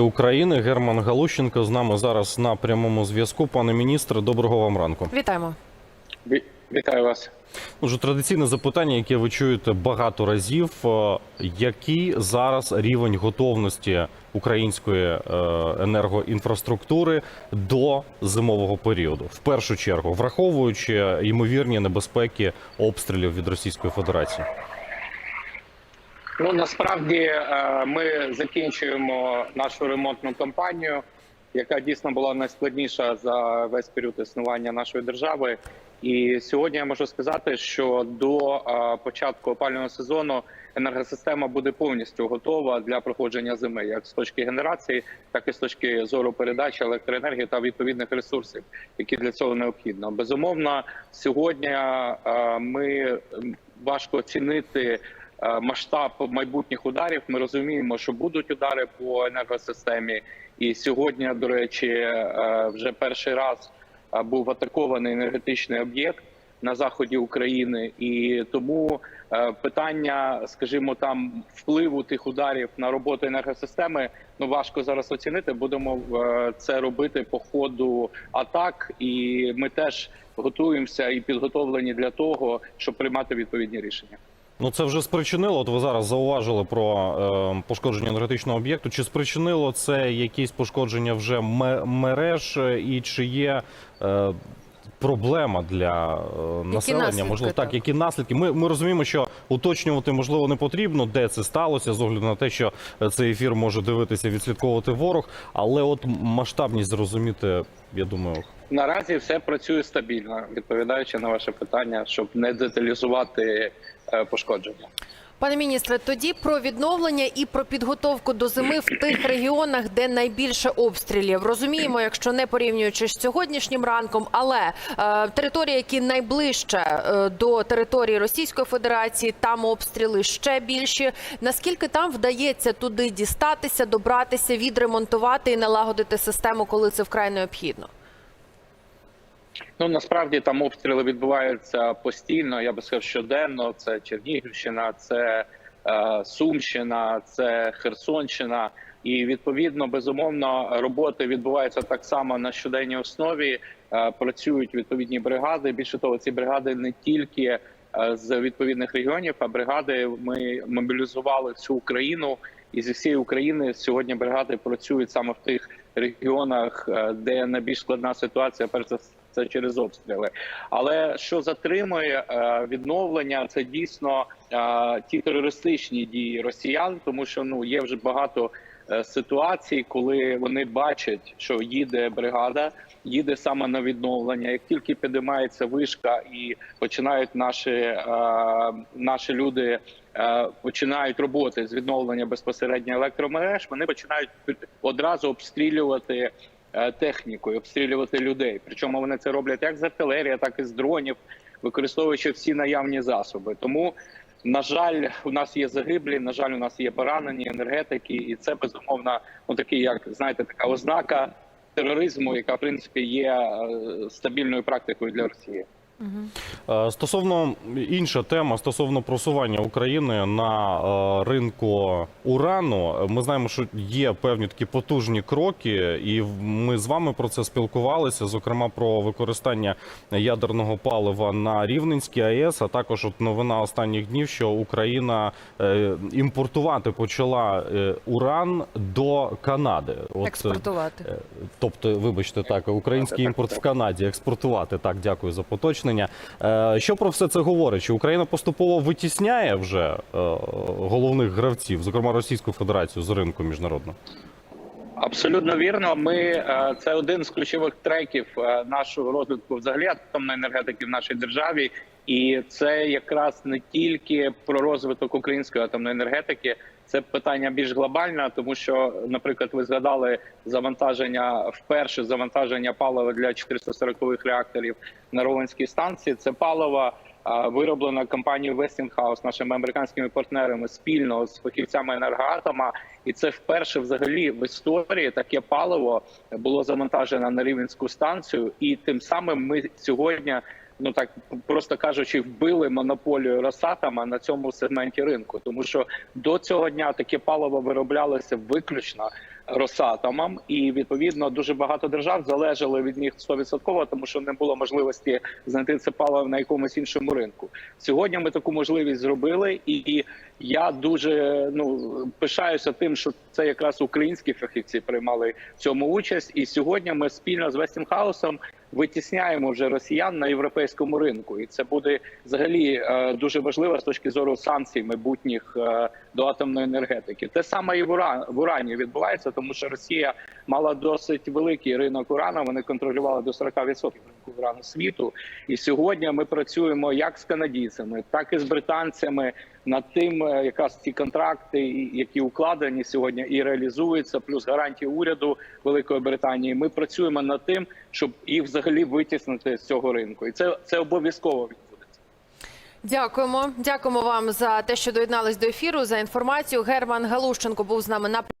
України Герман Галущенко з нами зараз на прямому зв'язку. Пане міністре, доброго вам ранку. Вітаємо. Вітаю вас. Уже традиційне запитання, яке ви чуєте багато разів. Е, Який зараз рівень готовності української е, енергоінфраструктури до зимового періоду? В першу чергу, враховуючи ймовірні небезпеки обстрілів від Російської Федерації. Ну насправді е, ми закінчуємо нашу ремонтну кампанію, яка дійсно була найскладніша за весь період існування нашої держави. І сьогодні я можу сказати, що до е, початку опалювального сезону енергосистема буде повністю готова для проходження зими, як з точки генерації, так і з точки зору передачі електроенергії та відповідних ресурсів, які для цього необхідно. Безумовно, сьогодні е, ми важко оцінити масштаб майбутніх ударів. Ми розуміємо, що будуть удари по енергосистемі. І сьогодні, до речі, е, вже перший раз е, був атакований енергетичний об'єкт на заході України, і тому е, питання, скажімо, там впливу тих ударів на роботу енергосистеми ну важко зараз оцінити. Будемо е, це робити по ходу атак, і ми теж готуємося і підготовлені для того, щоб приймати відповідні рішення. Ну це вже спричинило. От ви зараз зауважили про е, пошкодження енергетичного об'єкту. Чи спричинило це якісь пошкодження вже мереж, е, і чи є е, проблема для е, населення? наслідки, Можливо, так, так? які наслідки? Ми, ми розуміємо, що уточнювати можливо не потрібно, де це сталося, з огляду на те, що е, цей ефір може дивитися, відслідковувати ворог. Але от масштабність зрозуміти, я думаю, Наразі все працює стабільно, відповідаючи на ваше питання, щоб не деталізувати е, пошкодження. Пане міністре, тоді про відновлення і про підготовку до зими в тих регіонах, де найбільше обстрілів. Розуміємо, якщо не порівнюючи з сьогоднішнім ранком, але е, території, які найближче е, до території Російської Федерації, там обстріли ще більші. Наскільки там вдається туди дістатися, добратися, відремонтувати і налагодити систему, коли це вкрай необхідно? Ну насправді там обстріли відбуваються постійно. Я би сказав, щоденно. Це Чернігівщина, це е, Сумщина, це Херсонщина. І відповідно, безумовно, роботи відбуваються так само на щоденній основі. Е, працюють відповідні бригади. Більше того, ці бригади не тільки е, з відповідних регіонів, а бригади ми мобілізували всю Україну. І зі всієї України сьогодні бригади працюють саме в тих регіонах, е, де найбільш складна ситуація, перш за все через обстріли. Але що затримує е, відновлення, це дійсно е, ті терористичні дії росіян, тому що ну є вже багато е, ситуацій, коли вони бачать, що їде бригада, їде саме на відновлення. Як тільки підіймається вишка і починають наші, е, наші люди. е, Починають роботи з відновлення безпосередньо електромереж. Вони починають одразу обстрілювати технікою, обстрілювати людей. Причому вони це роблять як з артилерії, так і з дронів, використовуючи всі наявні засоби. Тому, на жаль, у нас є загиблі. На жаль, у нас є поранені енергетики, і це безумовно ну такий, як знаєте, така ознака тероризму, яка в принципі є е, стабільною практикою для Росії. Е, Стосовно інша тема стосовно просування України на е, ринку урану, ми знаємо, що є певні такі потужні кроки, і ми з вами про це спілкувалися. Зокрема, про використання ядерного палива на Рівненській АЕС. А також от новина останніх днів, що Україна е, імпортувати почала уран до Канади. От, Експортувати. Тобто, вибачте, так, український імпорт в Канаді експортувати. Так, дякую за поточнення. Е, Що про все це говорить? Чи Україна поступово витісняє вже е, головних гравців, зокрема Російську Федерацію, з ринку міжнародного? Абсолютно вірно. Ми е, це один з ключових треків нашого розвитку взагалі атомної енергетики в нашій державі, і це якраз не тільки про розвиток української атомної енергетики. Це питання більш глобальне, тому що, наприклад, ви згадали завантаження вперше завантаження палива для 440-х реакторів на Ровенській станції. Це паливо а, вироблена компанією Westinghouse, нашими американськими партнерами спільно з фахівцями енергоатома. І це вперше взагалі в історії таке паливо було завантажено на рівенську станцію, і тим самим ми сьогодні. Ну так просто кажучи, вбили монополію Росатома на цьому сегменті ринку, тому що до цього дня таке паливо вироблялося виключно Росатомом, і відповідно дуже багато держав залежали від них 100%, тому що не було можливості знайти це паливо на якомусь іншому ринку. Сьогодні ми таку можливість зробили, і я дуже ну пишаюся тим, що це якраз українські фахівці приймали в цьому участь. І сьогодні ми спільно з Вестінхаусом витісняємо вже росіян на європейському ринку, і це буде взагалі е, дуже важливо з точки зору санкцій майбутніх е, до атомної енергетики. Те саме і в Урані відбувається, тому що Росія мала досить великий ринок урану. Вони контролювали до 40% ринку урану світу. І сьогодні ми працюємо як з канадійцями, так і з британцями над тим, е, якраз ці контракти, які укладені сьогодні і реалізуються, плюс гарантії уряду Великої Британії. Ми працюємо над тим, щоб їх взагалі витіснити з цього ринку, і це, це обов'язково. Дякуємо. Дякуємо вам за те, що доєднались до ефіру за інформацію. Герман Галущенко був з нами на